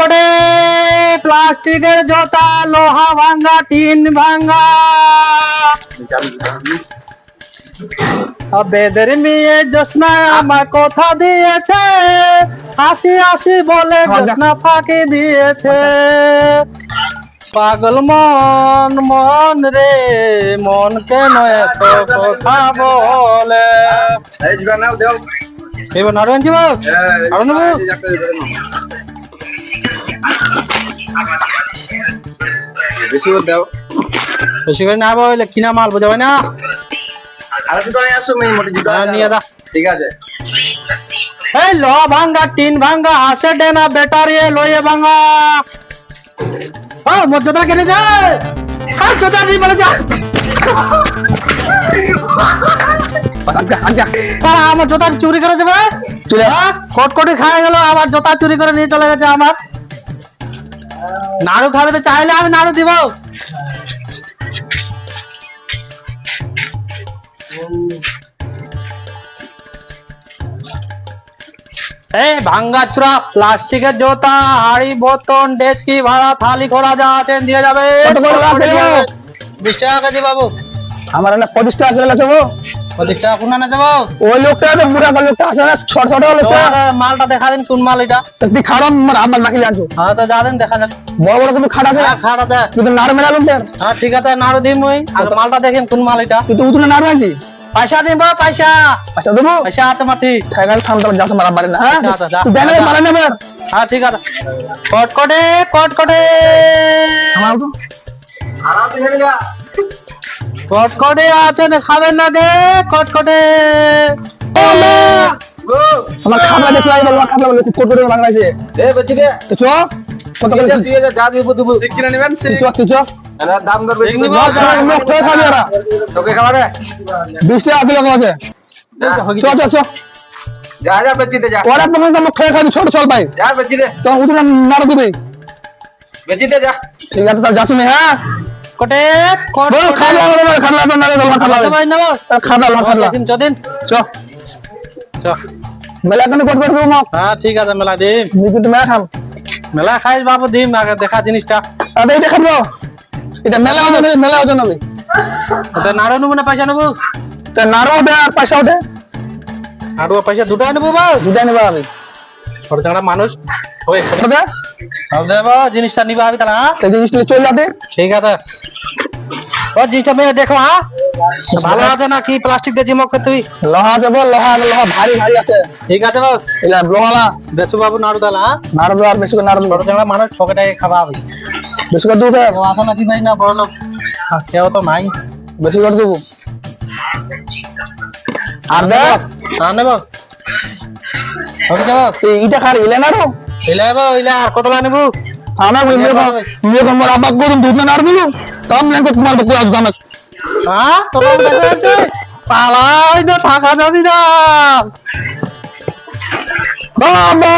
কটকটে প্লাস্টিকের জোতা লোহা ভাঙ্গা টিন ভাঙ্গা। বেদের মেয়ে জোসনা আমার কথা দিয়েছে। হাসি হাসি বলে জোসনা ফাঁকি দিয়েছে। পাগল মন মন রে মন কেন এত কথা বলে? এবার নারায়ণ জীব আরও নেব বেশি করে দাও। বেশি না বলে কিনা মাল বোঝাবে না? আর হ্যাঁ, হ্যাঁ বলে যা। আমার জোতা চুরি করে যাবে চলে কোট কোটি খায় গেল আমার জোতা চুরি করে নিয়ে চলে গেছে আমার। নাড়ু খাবে তো চাইলে আমি নাড়ু দিব। এই প্লাস্টিকের জোতা হাড়ি বোতন ডেচকি ভাড়া থালি খোলা যা আছেন দিয়ে যাবে? বিশ টাকা কেজি বাবু। আমার না পঁচিশ টাকা গেছে দেবো ওই লোকটা তো লোকটা আসে না ছোট ছোট লোকটা। মালটা দেখা দিন কোন মাল এটা? তো তুই খারাপ আমার নাকি হ্যাঁ তো যা দিন দেখা যাক। বড় বড় কিন্তু খারাপ আছে। হ্যাঁ, খাড়া দেয় কিন্তু নাড় মেলা লোকটার। হ্যাঁ ঠিক আছে নাড়ু দিম ওই আর মালটা দেখেন কোন মাল এটা। কিন্তু উঠলে নাড় আছে পয়সা দিন বাবা পয়সা। আচ্ছা দেবো? পয়সা হাতে মাটি। ঠাইগাল থাম তাহলে যাতে মারা পারে না হ্যাঁ? যা, যা, যা। তুই যা। মারা নেবে হ্যাঁ ঠিক আছে। কটকটে কটকটে। আমার তো আরাম কটকটে আছেন খাবেন না গে কটকটে। গো। আমার খাবলা দেখে লাগে বলবা খাবলা বলে কোট কোট বাংলাদেশে। এ বেটি দে তো চ কত করে তুই যা যা দিব দিব। শিখিনা নেবেন তুই চ তুই চ। এরা দাম দর বেশি যা, লোক খেয়ে খাবে ওরা। তোকে খাবারে বিশ টাকা কিলো আছে। চ চ চ। যা যা বেচি দে যা। ওরা তো খেয়ে খাবি ছোট চল ভাই। যা বেচি দে। তো উঠলে নাড় দিবে। বেচি দে যা। ঠিক আছে তাহলে যাচ্ছি হ্যাঁ? কটে বল খাবলা বলে খাবলা তো নাড়ে দল খাবলা ভাই নেব খাবলা খাবলা দিন চদিন চ। চ মেলা কেন কোট কোট দেবো হ্যাঁ ঠিক আছে মেলা দিম। নি কিন্তু মেলা খাম। মেলা খাইস বাবু দিম আগে দেখা জিনিসটা। আরে এটা খাব এটা মেলা হবে মেলা ওজন হবে। ওটা নাড়ু নেব না পয়সা নেব? তা নাড়ো দে আর পয়সা ওঠে নাড়ু পয়সা দুটো নেব বাবু? দুটাই নেবা আমি। ছোট মানুষ। ওই। ওটা জিনিসটা নিবা আমি তাহলে হ্যাঁ? জিনিসটা চলে যাবে ঠিক আছে। ও জিনিসটা মেয়ে দেখো হ্যাঁ? ভালো আছে না কি প্লাস্টিক দিয়ে চিমক তুই? লোহা দেবো লোহা লোহা ভারী ভারী আছে। ঠিক আছে বাবু এলা লোহা দেখছ বাবু নাড়ু তাহলে হ্যাঁ? নাড়ো দে বেশি করে নাড়ো ছোট চাঁড়া মানুষ খাওয়া হবে। বেশি করে দেবো আসা নাকি ভাই না বড় লোক কেউ তো নাই। বেশি করে দেবো আর দে। না নেব? ওকে ইটা খার ইলে নাড়ো ইলে যাব ইলে। আর কতলা নেব? ఆమె మీకు మరి అబ్బా కోసం దూతున్నా అడుగులు తాము నేను కుమార్ బొక్కు రాజుదామె পালাই না থাকা যাবি না বাবা